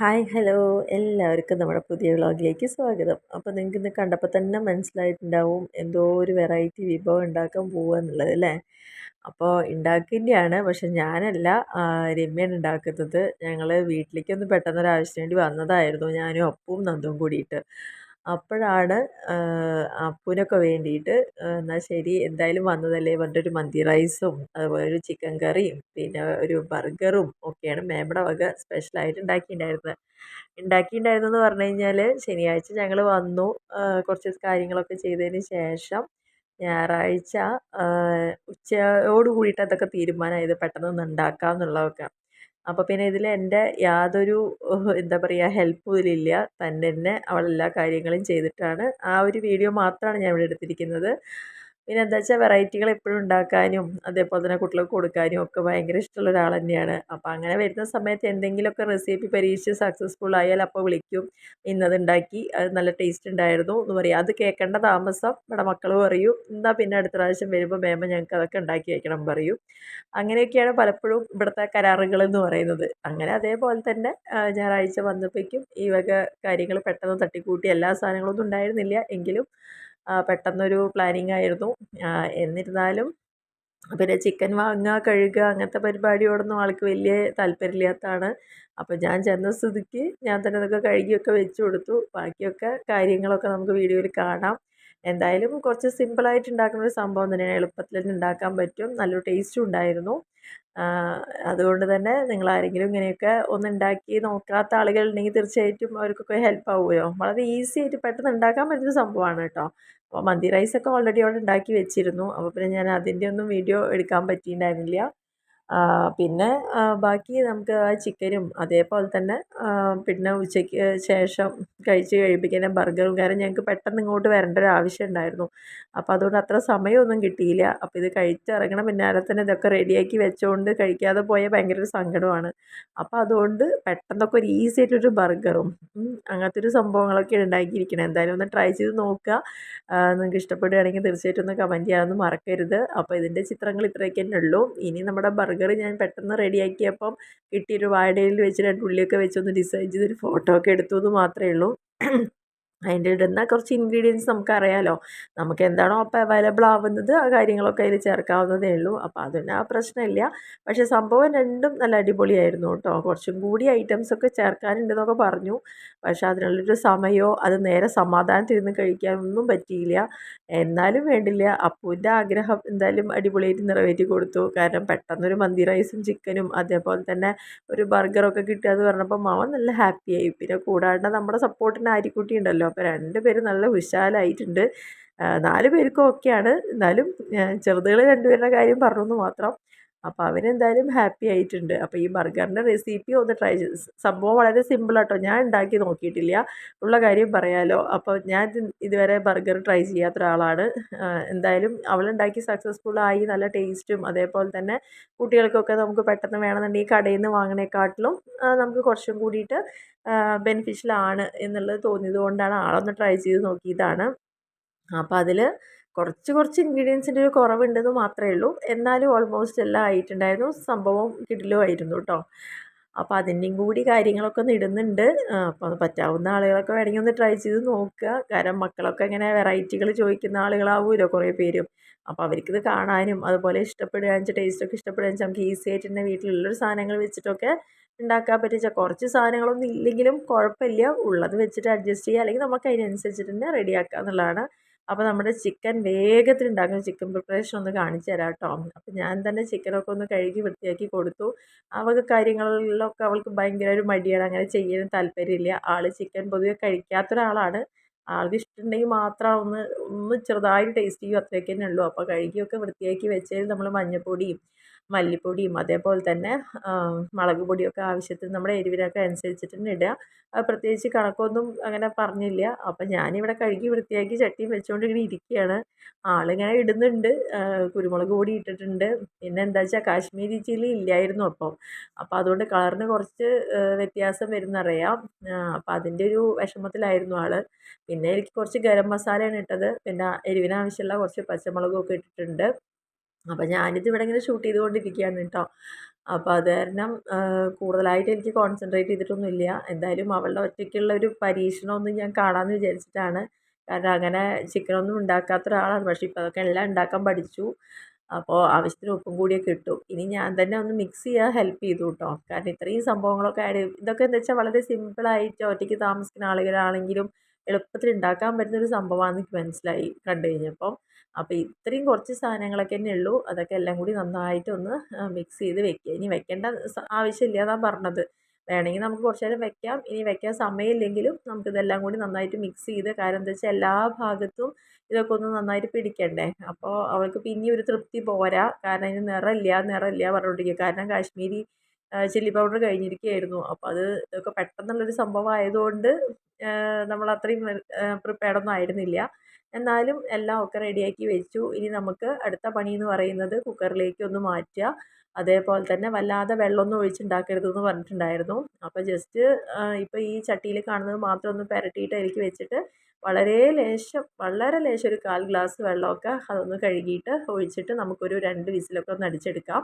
Hi hello എല്ലാവർക്കും നമ്മുടെ പുതിയ വ്ളോഗിലേക്ക് സ്വാഗതം. അപ്പോൾ നിങ്ങൾക്ക് ഇന്ന് കണ്ടപ്പോൾ തന്നെ മനസ്സിലായിട്ടുണ്ടാവും എന്തോ ഒരു വെറൈറ്റി വിഭവം ഉണ്ടാക്കാൻ പോവുക എന്നുള്ളത് അല്ലേ? അപ്പോൾ ഉണ്ടാക്കിന്റെയാണ് പക്ഷെ ഞാനല്ല രമ്യാണ് ഉണ്ടാക്കുന്നത്. ഞങ്ങൾ വീട്ടിലേക്കൊന്ന് പെട്ടെന്നൊരാവശ്യത്തിന് വേണ്ടി വന്നതായിരുന്നു. ഞാനും അപ്പവും നന്ദും കൂടിയിട്ട്. അപ്പോഴാണ് അപ്പൂനൊക്കെ വേണ്ടിയിട്ട് എന്നാൽ ശരി എന്തായാലും വന്നതല്ലേ പറഞ്ഞിട്ട് ഒരു മന്തി റൈസും അതുപോലെ ഒരു ചിക്കൻ കറിയും പിന്നെ ഒരു ബർഗറും ഒക്കെയാണ് മേമ്മയുടെ വക സ്പെഷ്യലായിട്ട് ഉണ്ടാക്കിയിട്ടുണ്ടായിരുന്നത്. ഉണ്ടാക്കിയിട്ടുണ്ടായിരുന്നെന്ന് പറഞ്ഞു കഴിഞ്ഞാൽ ശനിയാഴ്ച ഞങ്ങൾ വന്നു കുറച്ച് കാര്യങ്ങളൊക്കെ ചെയ്തതിന് ശേഷം ഞായറാഴ്ച ഉച്ചയോട് കൂടിയിട്ട് അതൊക്കെ തീരുമാനമായത് പെട്ടെന്ന് ഉണ്ടാക്കാം എന്നുള്ളതൊക്കെ അപ്പോൾ പിന്നെ ഇതിൽ എന്റെ യാതൊരു എന്താ പറയുക ഹെൽപ്പും ഇതിലില്ല. തന്നെ അവൾ എല്ലാ കാര്യങ്ങളും ചെയ്തിട്ടാണ് ആ ഒരു വീഡിയോ മാത്രമാണ് ഞാൻ ഇവിടെ എടുത്തിരിക്കുന്നത്. പിന്നെ എന്താ വെച്ചാൽ വെറൈറ്റികൾ എപ്പോഴും ഉണ്ടാക്കാനും അതേപോലെ തന്നെ കുട്ടികൾക്ക് കൊടുക്കാനും ഒക്കെ ഭയങ്കര ഇഷ്ടമുള്ള ഒരാൾ തന്നെയാണ്. അപ്പോൾ അങ്ങനെ വരുന്ന സമയത്ത് എന്തെങ്കിലുമൊക്കെ റെസിപ്പി പരീക്ഷിച്ച് സക്സസ്ഫുൾ ആയാൽ അപ്പോൾ വിളിക്കും. ഇന്നത് ഉണ്ടാക്കി അത് നല്ല ടേസ്റ്റ് ഉണ്ടായിരുന്നു എന്ന് പറയും. അത് കേൾക്കേണ്ട താമസം ഇവിടെ മക്കൾ പറയും. എന്നാൽ പിന്നെ അടുത്ത പ്രാവശ്യം വരുമ്പോൾ മേമ ഞങ്ങൾക്ക് അതൊക്കെ ഉണ്ടാക്കി വയ്ക്കണം പറയും. അങ്ങനെയൊക്കെയാണ് പലപ്പോഴും ഇവിടുത്തെ കരാറുകൾ എന്ന് പറയുന്നത്. അങ്ങനെ അതേപോലെ തന്നെ ഞായറാഴ്ച വന്നപ്പോഴേക്കും ഈ വക കാര്യങ്ങൾ പെട്ടെന്ന് തട്ടിക്കൂട്ടി. എല്ലാ സാധനങ്ങളൊന്നും ഉണ്ടായിരുന്നില്ല. എങ്കിലും പെട്ടെന്നൊരു പ്ലാനിങ് ആയിരുന്നു. എന്നിരുന്നാലും പിന്നെ ചിക്കൻ വാങ്ങുക കഴുകുക അങ്ങനത്തെ പരിപാടിയോടൊന്നും ആൾക്ക് വലിയ താല്പര്യമില്ലാത്തതാണ്. അപ്പോൾ ഞാൻ ചെന്ന സ്ഥിതിക്ക് ഞാൻ തന്നെ അതൊക്കെ കഴുകിയൊക്കെ വെച്ച് കൊടുത്തു. ബാക്കിയൊക്കെ കാര്യങ്ങളൊക്കെ നമുക്ക് വീഡിയോയിൽ കാണാം. എന്തായാലും കുറച്ച് സിമ്പിളായിട്ട് ഉണ്ടാക്കുന്ന ഒരു സംഭവം തന്നെയാണ് എളുപ്പത്തിൽ തന്നെ ഉണ്ടാക്കാൻ പറ്റും. നല്ലൊരു ടേസ്റ്റും ഉണ്ടായിരുന്നു. അതുകൊണ്ട് തന്നെ നിങ്ങൾ ആരെങ്കിലും ഇങ്ങനെയൊക്കെ ഒന്ന് ഉണ്ടാക്കി നോക്കാത്ത ആളുകൾ ഉണ്ടെങ്കിൽ തീർച്ചയായിട്ടും അവർക്കൊക്കെ ഹെൽപ്പ് ആവുമല്ലോ. വളരെ ഈസി ആയിട്ട് പെട്ടെന്ന് ഉണ്ടാക്കാൻ പറ്റുന്ന സംഭവമാണ് കേട്ടോ. അപ്പോൾ മന്തി റൈസൊക്കെ ഓൾറെഡി അവിടെ ഉണ്ടാക്കി വെച്ചിരുന്നു. അപ്പോൾ പിന്നെ ഞാൻ അതിന്റെ ഒന്നും വീഡിയോ എടുക്കാൻ പറ്റിയിട്ടുണ്ടായിരുന്നില്ല. പിന്നെ ബാക്കി നമുക്ക് ആ ചിക്കനും അതേപോലെ തന്നെ പിന്നെ ഉച്ചയ്ക്ക് ശേഷം കഴിച്ച് കഴിപ്പിക്കുന്ന ബർഗറും കാരണം ഞങ്ങൾക്ക് പെട്ടെന്ന് ഇങ്ങോട്ട് വരേണ്ട ഒരു ആവശ്യം ഉണ്ടായിരുന്നു. അപ്പോൾ അതുകൊണ്ട് അത്ര സമയമൊന്നും കിട്ടിയില്ല. അപ്പോൾ ഇത് കഴിച്ചിറങ്ങണം. പിന്നാലെ തന്നെ ഇതൊക്കെ റെഡിയാക്കി വെച്ചുകൊണ്ട് കഴിക്കാതെ പോയാൽ ഭയങ്കര ഒരു സങ്കടമാണ്. അപ്പോൾ അതുകൊണ്ട് പെട്ടെന്നൊക്കെ ഒരു ഈസി ആയിട്ടൊരു ബർഗറും അങ്ങനത്തെ ഒരു സംഭവങ്ങളൊക്കെ ഉണ്ടാക്കിയിരിക്കണം. എന്തായാലും ഒന്ന് ട്രൈ ചെയ്ത് നോക്കുക. നിങ്ങൾക്ക് ഇഷ്ടപ്പെടുകയാണെങ്കിൽ തീർച്ചയായിട്ടും ഒന്ന് കമന്റ് ചെയ്യാനൊന്നും മറക്കരുത്. അപ്പോൾ ഇതിന്റെ ചിത്രങ്ങൾ ഇത്രയൊക്കെ തന്നെ ഉള്ളൂ. ഇനി നമ്മുടെ ബർഗർ ബർഗർ ഞാൻ പെട്ടെന്ന് റെഡിയാക്കിയപ്പം കിട്ടിയൊരു വാഴയിൽ വെച്ച് രണ്ട് ഉള്ളിയൊക്കെ വെച്ചൊന്ന് ഡിസൈൻ ചെയ്തൊരു ഫോട്ടോ ഒക്കെ എടുത്തു എന്ന് മാത്രമേ ഉള്ളൂ. അതിന്റെ ഇടുന്ന കുറച്ച് ഇൻഗ്രീഡിയൻസ് നമുക്കറിയാലോ. നമുക്ക് എന്താണോ അപ്പോൾ അവൈലബിൾ ആവുന്നത് ആ കാര്യങ്ങളൊക്കെ അതിൽ ചേർക്കാവുന്നതേ ഉള്ളൂ. അപ്പോൾ അതിന് ആ പ്രശ്നമില്ല. പക്ഷേ സംഭവം രണ്ടും നല്ല അടിപൊളിയായിരുന്നു കേട്ടോ. കുറച്ചും കൂടി ഐറ്റംസ് ഒക്കെ ചേർക്കാനുണ്ടെന്നൊക്കെ പറഞ്ഞു. പക്ഷേ അതിനുള്ളൊരു സമയമോ അത് നേരെ സമാധാനത്തിരുന്ന് കഴിക്കാനൊന്നും പറ്റിയില്ല. എന്നാലും വേണ്ടില്ല. അപ്പൂന്റെ ആഗ്രഹം എന്തായാലും അടിപൊളിയായിട്ട് നിറവേറ്റി കൊടുത്തു. കാരണം പെട്ടെന്നൊരു മന്തി റൈസും ചിക്കനും അതേപോലെ തന്നെ ഒരു ബർഗറൊക്കെ കിട്ടുക എന്ന് പറഞ്ഞപ്പോൾ മാവൻ നല്ല ഹാപ്പിയായി പിന്നെ കൂടാണ്ട് നമ്മുടെ സപ്പോർട്ടിന് ആരിക്കുട്ടി ഉണ്ടല്ലോ. അപ്പോൾ പേരും നല്ല വിശാലായിട്ടുണ്ട്. നാല് പേർക്കും ഓക്കെയാണ്. എന്നാലും ചെറുതുകൾ രണ്ടുപേരുടെ കാര്യം പറഞ്ഞു എന്ന് മാത്രം അപ്പോൾ അവരെന്തായാലും ഹാപ്പി ആയിട്ടുണ്ട്. അപ്പോൾ ഈ ബർഗറിന്റെ റെസിപ്പി ഒന്ന് ട്രൈ ചെയ്ത് സംഭവം വളരെ സിമ്പിളാട്ടോ ഞാൻ ഉണ്ടാക്കി നോക്കിയിട്ടില്ല. ഉള്ള കാര്യം പറയാലോ. അപ്പോൾ ഞാൻ ഇതുവരെ ബർഗർ ട്രൈ ചെയ്യാത്ത ഒരാളാണ്. എന്തായാലും അവളുണ്ടാക്കി സക്സസ്ഫുൾ ആയി. നല്ല ടേസ്റ്റും അതേപോലെ തന്നെ കുട്ടികൾക്കൊക്കെ നമുക്ക് പെട്ടെന്ന് വേണമെന്നുണ്ടെങ്കിൽ കടയിൽ നിന്ന് വാങ്ങണേക്കാട്ടിലും നമുക്ക് കുറച്ചും കൂടിയിട്ട് ബെനിഫിഷ്യലാണ് എന്നുള്ളത് തോന്നിയത് കൊണ്ടാണ് ആളൊന്ന് ട്രൈ ചെയ്ത് നോക്കിയതാണ്. അപ്പോൾ അതിൽ കുറച്ച് കുറച്ച് ഇൻഗ്രീഡിയൻസിന്റെ ഒരു കുറവുണ്ടെന്ന് മാത്രമേ ഉള്ളൂ. എന്നാലും ഓൾമോസ്റ്റ് എല്ലാം ആയിട്ടുണ്ടായിരുന്നു. സംഭവം കിടിലുമായിരുന്നു കേട്ടോ അപ്പോൾ അതിന്റെയും കൂടി കാര്യങ്ങളൊക്കെ ഒന്ന് ഇടുന്നുണ്ട്. അപ്പോൾ പറ്റാവുന്ന ആളുകളൊക്കെ വേണമെങ്കിൽ ഒന്ന് ട്രൈ ചെയ്ത് നോക്കുക. കാരണം മക്കളൊക്കെ ഇങ്ങനെ വെറൈറ്റികൾ ചോദിക്കുന്ന ആളുകളാവുമല്ലോ കുറേ പേരും. അപ്പോൾ അവർക്കിത് കാണാനും അതുപോലെ ഇഷ്ടപ്പെടുക വെച്ചാൽ ടേസ്റ്റൊക്കെ ഇഷ്ടപ്പെടുക വെച്ചാൽ നമുക്ക് ഈസി ആയിട്ട് തന്നെ വീട്ടിലുള്ളൊരു സാധനങ്ങൾ വെച്ചിട്ടൊക്കെ ഉണ്ടാക്കാൻ പറ്റിയ കുറച്ച് സാധനങ്ങളൊന്നും ഇല്ലെങ്കിലും കുഴപ്പമില്ല. ഉള്ളത് വെച്ചിട്ട് അഡ്ജസ്റ്റ് ചെയ്യുക. അല്ലെങ്കിൽ നമുക്ക് അതിനനുസരിച്ചിട്ട് തന്നെ റെഡിയാക്കുക എന്നുള്ളതാണ് അപ്പോൾ നമ്മുടെ ചിക്കൻ വേഗത്തിൽ ഉണ്ടാക്കുന്ന ചിക്കൻ പ്രിപ്പറേഷൻ ഒന്ന് കാണിച്ചു തരാം കേട്ടോ അപ്പോൾ ഞാൻ തന്നെ ചിക്കനൊക്കെ ഒന്ന് കഴുകി വൃത്തിയാക്കി കൊടുത്തു. വക കാര്യങ്ങളിലൊക്കെ അവൾക്ക് ഭയങ്കര ഒരു മടിയാണ്. അങ്ങനെ ചെയ്യാൻ താല്പര്യമില്ല. ആൾ ചിക്കൻ പൊതുവെ കഴിക്കാത്ത ഒരാളാണ്. ആൾക്ക് ഇഷ്ടമുണ്ടെങ്കിൽ മാത്രം ഒന്ന് ഒന്ന് ചെറുതായിട്ട് ടേസ്റ്റ് ചെയ്യും. അത്രയൊക്കെ തന്നെ ഉള്ളൂ. അപ്പോൾ കഴുകിയൊക്കെ വൃത്തിയാക്കി വെച്ചതിൽ നമ്മൾ മഞ്ഞൾപ്പൊടിയും മല്ലിപ്പൊടിയും അതേപോലെ തന്നെ മുളക് പൊടിയൊക്കെ ആവശ്യത്തിന് നമ്മുടെ എരിവിനൊക്കെ അനുസരിച്ചിട്ട് തന്നെ ഇടുക പ്രത്യേകിച്ച് കണക്കൊന്നും അങ്ങനെ പറഞ്ഞില്ല. അപ്പം ഞാനിവിടെ കഴുകി വൃത്തിയാക്കി ചട്ടിയും വെച്ചുകൊണ്ട് ഇങ്ങനെ ഇരിക്കുകയാണ്. ആളിങ്ങനെ ഇടുന്നുണ്ട്. കുരുമുളക് പൊടി ഇട്ടിട്ടുണ്ട്. പിന്നെ എന്താ വെച്ചാൽ കാശ്മീരി ചില്ലി ഇല്ലായിരുന്നു അപ്പം. അപ്പോൾ അതുകൊണ്ട് കളറിന് കുറച്ച് വ്യത്യാസം വരുന്നറിയാം. അപ്പോൾ അതിന്റെ ഒരു വിഷമത്തിലായിരുന്നു ആൾ പിന്നെ എനിക്ക് കുറച്ച് ഗരം മസാലയാണ് ഇട്ടത്. പിന്നെ എരിവിനാവശ്യമുള്ള കുറച്ച് പച്ചമുളകും ഒക്കെ ഇട്ടിട്ടുണ്ട്. അപ്പോൾ ഞാനിത് ഇവിടെ ഇങ്ങനെ ഷൂട്ട് ചെയ്തുകൊണ്ടിരിക്കുകയാണ് കേട്ടോ. അപ്പോൾ അത് കാരണം കൂടുതലായിട്ട് എനിക്ക് കോൺസെൻട്രേറ്റ് ചെയ്തിട്ടൊന്നുമില്ല. എന്തായാലും അവളുടെ ഒറ്റയ്ക്കുള്ള ഒരു പരീക്ഷണമൊന്നും ഞാൻ കാണാമെന്ന് വിചാരിച്ചിട്ടാണ്. കാരണം അങ്ങനെ ചിക്കനൊന്നും ഉണ്ടാക്കാത്ത ഒരാളാണ്. പക്ഷേ ഇപ്പോൾ അതൊക്കെ എല്ലാം ഉണ്ടാക്കാൻ പഠിച്ചു. അപ്പോൾ ആവശ്യത്തിന് ഉപ്പും കൂടിയൊക്കെ ഇട്ടു. ഇനി ഞാൻ തന്നെ ഒന്ന് മിക്സ് ചെയ്യാൻ ഹെൽപ്പ് ചെയ്തു കേട്ടോ. കാരണം ഇത്രയും സംഭവങ്ങളൊക്കെ ആഡ് ഇതൊക്കെ എന്താ വെച്ചാൽ വളരെ സിമ്പിളായിട്ട് ഒറ്റയ്ക്ക് താമസിക്കുന്ന ആളുകളാണെങ്കിലും എളുപ്പത്തിൽ ഉണ്ടാക്കാൻ പറ്റുന്ന ഒരു സംഭവമാണെന്ന് എനിക്ക് മനസ്സിലായി കണ്ടു കഴിഞ്ഞപ്പം. അപ്പോൾ ഇത്രയും കുറച്ച് സാധനങ്ങളൊക്കെ തന്നെ ഉള്ളൂ. അതൊക്കെ എല്ലാം കൂടി നന്നായിട്ടൊന്ന് മിക്സ് ചെയ്ത് വെക്കുക ഇനി വെക്കേണ്ട ആവശ്യമില്ല എന്നാണ് പറഞ്ഞത്. വേണമെങ്കിൽ നമുക്ക് കുറച്ച് നേരം വെക്കാം. ഇനി വെക്കാൻ സമയമില്ലെങ്കിലും നമുക്കിതെല്ലാം കൂടി നന്നായിട്ട് മിക്സ് ചെയ്ത് കാരണം എന്താ വെച്ചാൽ എല്ലാ ഭാഗത്തും ഇതൊക്കെ ഒന്ന് നന്നായിട്ട് പിടിക്കണ്ടേ? അപ്പോൾ അവൾക്ക് പിന്നെ ഒരു തൃപ്തി പോരാ. കാരണം അതിന് നിറമില്ല നിറമില്ല പറഞ്ഞുകൊണ്ടിരിക്കുക കാരണം കാശ്മീരി ചില്ലി പൗഡർ കഴിഞ്ഞിരിക്കുകയായിരുന്നു അപ്പോൾ അത് ഇതൊക്കെ പെട്ടെന്നുള്ളൊരു സംഭവം ആയതുകൊണ്ട് നമ്മൾ അത്രയും പ്രിപ്പയർഡൊന്നും ആയിരുന്നില്ല. എന്നാലും എല്ലാം ഒക്കെ റെഡിയാക്കി വെച്ചു. ഇനി നമുക്ക് അടുത്ത പണി എന്ന് പറയുന്നത് കുക്കറിലേക്ക് ഒന്ന് മാറ്റുക. അതേപോലെ തന്നെ വല്ലാതെ വെള്ളമൊന്നും ഒഴിച്ചുണ്ടാക്കരുതെന്ന് പറഞ്ഞിട്ടുണ്ടായിരുന്നു. അപ്പോൾ ജസ്റ്റ് ഇപ്പോൾ ഈ ചട്ടിയിൽ കാണുന്നത് മാത്രം ഒന്ന് പുരട്ടിയിട്ട് അതിലേക്ക് വെച്ചിട്ട് വളരെ ലേശം വളരെ ലേശം ഒരു കാൽ ഗ്ലാസ് വെള്ളമൊക്കെ അതൊന്ന് കഴുകിയിട്ട് ഒഴിച്ചിട്ട് നമുക്കൊരു രണ്ട് വിസിലൊക്കെ ഒന്ന് അടിച്ചെടുക്കാം.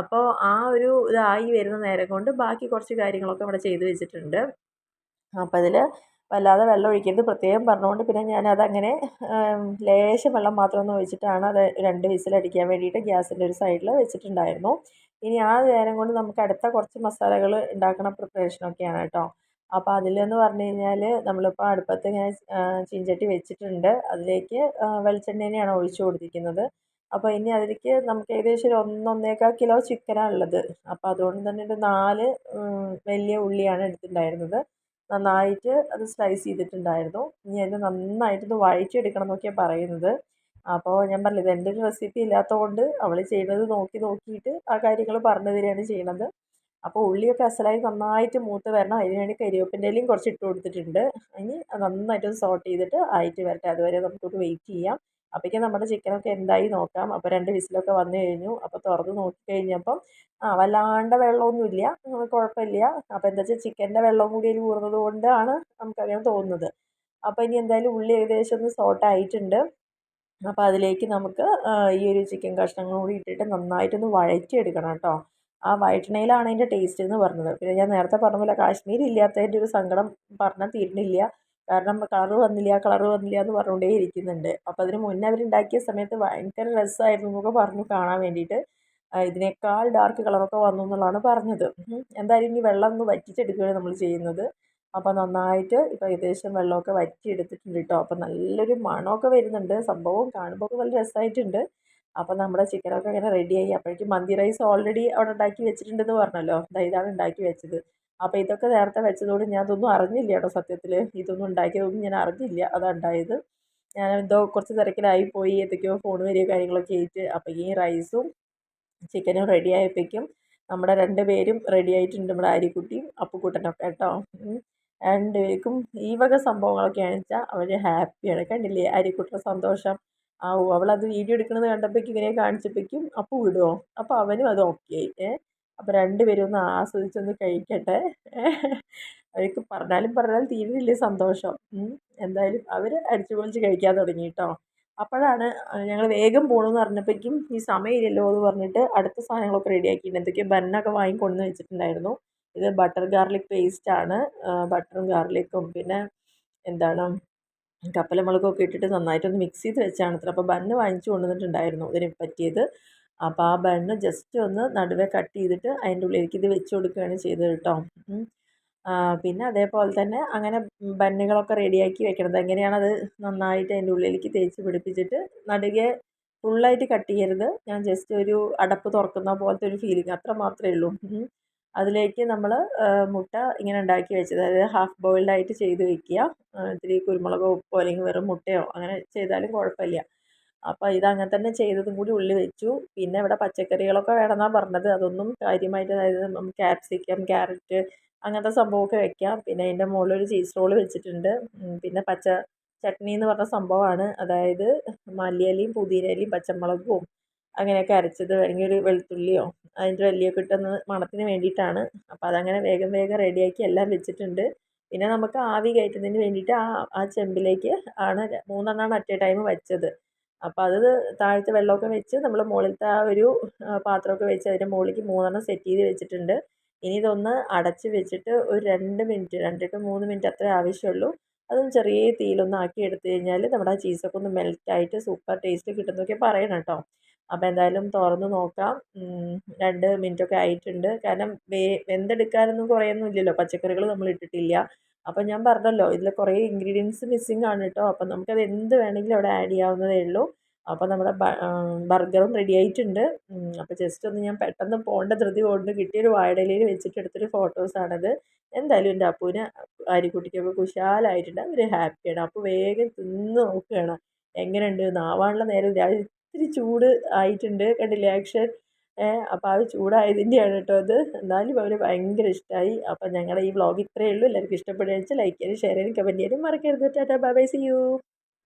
അപ്പോൾ ആ ഒരു ഇതായി വരുന്ന നേരം കൊണ്ട് ബാക്കി കുറച്ച് കാര്യങ്ങളൊക്കെ ഇവിടെ ചെയ്ത് വെച്ചിട്ടുണ്ട്. അപ്പോൾ അതിൽ വല്ലാതെ വെള്ളം ഒഴിക്കരുത്. പ്രത്യേകം പറഞ്ഞുകൊണ്ട് പിന്നെ ഞാനതങ്ങനെ ലേശം വെള്ളം മാത്രം ഒന്ന് ഒഴിച്ചിട്ടാണ് അത് രണ്ട് വിസിലടിക്കാൻ വേണ്ടിയിട്ട് ഗ്യാസിന്റെ ഒരു സൈഡിൽ വെച്ചിട്ടുണ്ടായിരുന്നു. ഇനി ആ നേരം കൊണ്ട് നമുക്ക് അടുത്ത കുറച്ച് മസാലകൾ ഉണ്ടാക്കണ പ്രിപ്പറേഷനൊക്കെയാണ് കേട്ടോ. അപ്പോൾ അതിലെന്ന് പറഞ്ഞു കഴിഞ്ഞാൽ നമ്മളിപ്പോൾ അടുപ്പത്ത് ഇങ്ങനെ ചീഞ്ചട്ടി വെച്ചിട്ടുണ്ട്. അതിലേക്ക് വെളിച്ചെണ്ണേനെയാണ് ഒഴിച്ചു കൊടുത്തിരിക്കുന്നത്. അപ്പോൾ ഇനി അതിലേക്ക് നമുക്ക് ഏകദേശം ഒരു ഒന്നൊന്നേക്കാൾ കിലോ ചിക്കനാണ് ഉള്ളത്. അപ്പോൾ അതുകൊണ്ട് തന്നെ ഒരു നാല് വലിയ ഉള്ളിയാണ് എടുത്തിട്ടുണ്ടായിരുന്നത്. നന്നായിട്ട് അത് സ്ലൈസ് ചെയ്തിട്ടുണ്ടായിരുന്നു. ഇനി അതിനെ നന്നായിട്ടൊന്ന് വഴറ്റിയെടുക്കണം എന്നൊക്കെയാണ് പറയുന്നത്. അപ്പോൾ ഞാൻ പറഞ്ഞില്ലേ ഇത് എന്റെ ഒരു റെസിപ്പി ഇല്ലാത്തതുകൊണ്ട് അവൾ ചെയ്യുന്നത് നോക്കി നോക്കിയിട്ട് ആ കാര്യങ്ങൾ പറഞ്ഞു തരികയാണ് ചെയ്യണത്. അപ്പോൾ ഉള്ളിയൊക്കെ അസലായി നന്നായിട്ട് മൂത്ത് വരണം. അതിന് വേണ്ടി കരിവേപ്പിന്റെ ഇലയും കുറച്ച് ഇട്ട് കൊടുത്തിട്ടുണ്ട്. ഇനി നന്നായിട്ടൊന്ന് സോട്ട് ചെയ്തിട്ട് ആയിട്ട് വരട്ടെ. അതുവരെ നമുക്കൊന്ന് വെയിറ്റ് ചെയ്യാം. അപ്പോഴേക്കും നമ്മുടെ ചിക്കനൊക്കെ എന്തായി നോക്കാം. അപ്പോൾ രണ്ട് വിസിലൊക്കെ വന്നു കഴിഞ്ഞു. അപ്പോൾ തുറന്ന് നോക്കി കഴിഞ്ഞപ്പം ആ വല്ലാണ്ട് വെള്ളമൊന്നുമില്ല കുഴപ്പമില്ല. അപ്പോൾ എന്താ വെച്ചാൽ ചിക്കന്റെ വെള്ളം കൂടി അതിൽ കൂറുന്നത് കൊണ്ടാണ് നമുക്കങ്ങനെ തോന്നുന്നത്. അപ്പോൾ ഇനി എന്തായാലും ഉള്ളി ഏകദേശം ഒന്ന് സോട്ട് ആയിട്ടുണ്ട്. അപ്പോൾ അതിലേക്ക് നമുക്ക് ഈ ഒരു ചിക്കൻ കഷ്ണങ്ങൾ കൂടി ഇട്ടിട്ട് നന്നായിട്ടൊന്ന് വഴറ്റിയെടുക്കണം കേട്ടോ. ആ വഴറ്റണയിലാണ് അതിന്റെ ടേസ്റ്റ് എന്ന് പറഞ്ഞത്. പിന്നെ ഞാൻ നേരത്തെ പറഞ്ഞ പോലെ കാശ്മീരി ഇല്ലാത്തതിന്റെ ഒരു സങ്കടം പറഞ്ഞാൽ തീരുന്നില്ല. കാരണം കളർ വന്നില്ല കളർ വന്നില്ല എന്ന് പറഞ്ഞുകൊണ്ടേ ഇരിക്കുന്നുണ്ട്. അപ്പോൾ അതിന് മുന്നേ അവരുണ്ടാക്കിയ സമയത്ത് ഭയങ്കര രസമായിരുന്നു എന്നൊക്കെ പറഞ്ഞു കാണാൻ വേണ്ടിയിട്ട്. ഇതിനേക്കാൾ ഡാർക്ക് കളറൊക്കെ വന്നു എന്നുള്ളതാണ് പറഞ്ഞത്. എന്തായാലും ഇനി വെള്ളം ഒന്ന് വറ്റിച്ചെടുക്കുകയാണ് നമ്മൾ ചെയ്യുന്നത്. അപ്പോൾ നന്നായിട്ട് ഇപ്പോൾ ഏകദേശം വെള്ളമൊക്കെ വറ്റിയെടുത്തിട്ടുണ്ട് കേട്ടോ. അപ്പോൾ നല്ലൊരു മണമൊക്കെ വരുന്നുണ്ട്. സംഭവം കാണുമ്പോൾ നല്ല രസമായിട്ടുണ്ട്. അപ്പോൾ നമ്മുടെ ചിക്കനൊക്കെ ഇങ്ങനെ റെഡിയായി അപ്പോഴേക്കും മന്തി റൈസ് ഓൾറെഡി അവിടെ ഉണ്ടാക്കി വെച്ചിട്ടുണ്ടെന്ന് പറഞ്ഞല്ലോ. ഇതാണ് ഉണ്ടാക്കി വെച്ചത്. അപ്പോൾ ഇതൊക്കെ നേരത്തെ വെച്ചതുകൊണ്ട് ഞാൻ ഇതൊന്നും അറിഞ്ഞില്ല കേട്ടോ സത്യത്തിൽ ഇതൊന്നും ഉണ്ടാക്കിയതൊന്നും ഞാൻ അറിഞ്ഞില്ല. അതാണ് ഉണ്ടായത്. ഞാൻ എന്തോ കുറച്ച് തിരക്കിലായി പോയി. എന്തൊക്കെയോ ഫോൺ വരികയോ കാര്യങ്ങളൊക്കെ ആയിട്ട്. അപ്പോൾ ഈ റൈസും ചിക്കനും റെഡി ആയപ്പോഴേക്കും നമ്മുടെ രണ്ട് പേരും റെഡി ആയിട്ടുണ്ട്. നമ്മുടെ അരിക്കുട്ടിയും അപ്പുക്കുട്ടനൊക്കെ കേട്ടോ. രണ്ടുപേർക്കും ഈ വക സംഭവങ്ങളൊക്കെയാണെന്ന് വെച്ചാൽ അവർ ഹാപ്പിയാണ് കണ്ടില്ലേ? അരിക്കുട്ടന്റെ സന്തോഷം. ആ അവളത് വീഡിയോ എടുക്കുന്നത് കണ്ടപ്പോഴേക്കും ഇങ്ങനെ കാണിച്ചപ്പോഴേക്കും അപ്പു വിടുമോ അപ്പോൾ അവനും അത് ഓക്കെ ആയി അപ്പോൾ രണ്ടുപേരും ഒന്ന് ആസ്വദിച്ചൊന്ന് കഴിക്കട്ടെ. അവർക്ക് പറഞ്ഞാലും പറഞ്ഞാലും തീരില്ല സന്തോഷം. എന്തായാലും അവർ അടിച്ചു പൊളിച്ച് കഴിക്കാൻ തുടങ്ങി കേട്ടോ അപ്പോഴാണ് ഞങ്ങൾ വേഗം പോകണമെന്ന് പറഞ്ഞപ്പോഴേക്കും ഈ സമയമില്ലല്ലോ എന്ന് പറഞ്ഞിട്ട് അടുത്ത സാധനങ്ങളൊക്കെ റെഡിയാക്കിയിട്ടുണ്ട് എന്തൊക്കെയോ ബന്നൊക്കെ വാങ്ങിക്കൊണ്ടുവന്ന് വെച്ചിട്ടുണ്ടായിരുന്നു. ഇത് ബട്ടർ ഗാർലിക് പേസ്റ്റാണ്. ബട്ടറും ഗാർലിക്കും പിന്നെ എന്താണ് കപ്പലമുളകൊക്കെ ഇട്ടിട്ട് നന്നായിട്ടൊന്ന് മിക്സ് ചെയ്ത് വെച്ചാണ് അത്ര അപ്പോൾ ബണ്ണ് വാങ്ങിച്ചു കൊണ്ടുവന്നിട്ടുണ്ടായിരുന്നു ഇതിന് പറ്റിയത്. അപ്പോൾ ആ ബണ്ണ് ജസ്റ്റ് ഒന്ന് നടുവേ കട്ട് ചെയ്തിട്ട് അതിന്റെ ഉള്ളിലേക്ക് ഇത് വെച്ച് കൊടുക്കുകയാണ് ചെയ്തത് കേട്ടോ. പിന്നെ അതേപോലെ തന്നെ അങ്ങനെ ബണ്ണുകളൊക്കെ റെഡിയാക്കി വെക്കണത്. എങ്ങനെയാണത് നന്നായിട്ട് അതിന്റെ ഉള്ളിലേക്ക് തേച്ച് പിടിപ്പിച്ചിട്ട് നടുകെ ഫുള്ളായിട്ട് കട്ട് ചെയ്യരുത്. ഞാൻ ജസ്റ്റ് ഒരു അടപ്പ് തുറക്കുന്ന പോലത്തെ ഒരു ഫീലിംഗ് അത്ര മാത്രമേ ഉള്ളൂ. അതിലേക്ക് നമ്മൾ മുട്ട ഇങ്ങനെ ഉണ്ടാക്കി വെച്ചത്. അതായത് ഹാഫ് ബോയിൽഡ് ആയിട്ട് ചെയ്ത് വെക്കുക. ഇത്തിരി കുരുമുളകോ ഉപ്പോ അല്ലെങ്കിൽ വെറും മുട്ടയോ അങ്ങനെ ചെയ്താലും കുഴപ്പമില്ല. അപ്പോൾ ഇത് അങ്ങനെ തന്നെ ചെയ്തതും കൂടി ഉള്ളി വെച്ചു. പിന്നെ ഇവിടെ പച്ചക്കറികളൊക്കെ വേണമെന്നാണ് പറഞ്ഞത്. അതൊന്നും കാര്യമായിട്ട് അതായത് ക്യാപ്സിക്കം ക്യാരറ്റ് അങ്ങനത്തെ സംഭവമൊക്കെ വെക്കാം. പിന്നെ അതിന്റെ മുകളിൽ ഒരു ചീസ് റോൾ വെച്ചിട്ടുണ്ട്. പിന്നെ പച്ച ചട്നി എന്ന് പറഞ്ഞ സംഭവമാണ്. അതായത് മല്ലിയിലയും പുതിനയിലയും പച്ചമുളകും അങ്ങനെയൊക്കെ അരച്ചത് അല്ലെങ്കിൽ ഒരു വെളുത്തുള്ളിയോ അതിന്റെ വലിയൊക്കെ ഇട്ടൊന്ന് മണത്തിന് വേണ്ടിയിട്ടാണ്. അപ്പോൾ അതങ്ങനെ വേഗം വേഗം റെഡിയാക്കി എല്ലാം വെച്ചിട്ടുണ്ട്. പിന്നെ നമുക്ക് ആവി കയറ്റുന്നതിന് വേണ്ടിയിട്ട് ആ ആ ചെമ്പിലേക്ക് ആണ് മൂന്നെണ്ണമാണ് അറ്റ് എ ടൈം വെച്ചത്. അപ്പോൾ അത് താഴത്തെ വെള്ളമൊക്കെ വെച്ച് നമ്മൾ മുകളിലത്തെ ആ ഒരു പാത്രമൊക്കെ വെച്ച് അതിന്റെ മുകളിലേക്ക് മൂന്നെണ്ണം സെറ്റ് ചെയ്ത് വെച്ചിട്ടുണ്ട്. ഇനി ഇതൊന്ന് അടച്ച് വെച്ചിട്ട് ഒരു രണ്ട് മിനിറ്റ് രണ്ട് ടു മൂന്ന് മിനിറ്റ് അത്രേ ആവശ്യമുള്ളൂ. അതും ചെറിയ തീയിലൊന്ന് ആക്കി എടുത്തു കഴിഞ്ഞാൽ നമ്മുടെ ആ ചീസൊക്കെ ഒന്ന് മെൽറ്റായിട്ട് സൂപ്പർ ടേസ്റ്റ് കിട്ടുന്നൊക്കെ പറയണം കേട്ടോ. അപ്പോൾ എന്തായാലും തുറന്ന് നോക്കാം. രണ്ട് മിനിറ്റൊക്കെ ആയിട്ടുണ്ട്. കാരണം വേ വെന്തെടുക്കാനൊന്നും കുറേയൊന്നും ഇല്ലല്ലോ. പച്ചക്കറികൾ നമ്മൾ ഇട്ടിട്ടില്ല. അപ്പോൾ ഞാൻ പറഞ്ഞല്ലോ ഇതിൽ കുറേ ഇൻഗ്രീഡിയൻസ് മിസ്സിംഗ് ആണ് കേട്ടോ അപ്പോൾ നമുക്കത് എന്ത് വേണമെങ്കിലും അവിടെ ആഡ് ചെയ്യാവുന്നതേ ഉള്ളൂ. അപ്പോൾ നമ്മുടെ ബർഗറും റെഡി ആയിട്ടുണ്ട്. അപ്പോൾ ജസ്റ്റ് ഒന്ന് ഞാൻ പെട്ടെന്ന് പോകേണ്ട ധൃതി കൊണ്ട് കിട്ടിയൊരു വാഴയിലയിൽ വെച്ചിട്ട് എടുത്തൊരു ഫോട്ടോസാണത് എന്തായാലും എന്റെ അപ്പൂന് ആര്യക്കുട്ടിക്കൊക്കെ കുശാലായിട്ടുണ്ട്. അവർ ഹാപ്പിയാണ് അപ്പോൾ വേഗം തിന്ന് നോക്കുകയാണ്. എങ്ങനെയുണ്ട്? നാവാനുള്ള നേരം ഇത്തിരി ചൂട് ആയിട്ടുണ്ട് കണ്ടില്ലേ ആക്ഷൻ അപ്പോൾ ആ ചൂടായതിന്റെയാണ് കേട്ടോ അത്. എന്നാലും അവർ ഭയങ്കര ഇഷ്ടമായി അപ്പോൾ ഞങ്ങളുടെ ഈ വ്ളോഗ് ഇത്രയേ ഉള്ളൂ. എല്ലാവർക്കും ഇഷ്ടപ്പെടുകയെന്ന് വെച്ചാൽ ലൈക്ക് ചെയ്യാനും ഷെയർ ചെയ്യാനും കമന്റ് ചെയ്യാനും മറക്കരുത്. Tata bye bye see you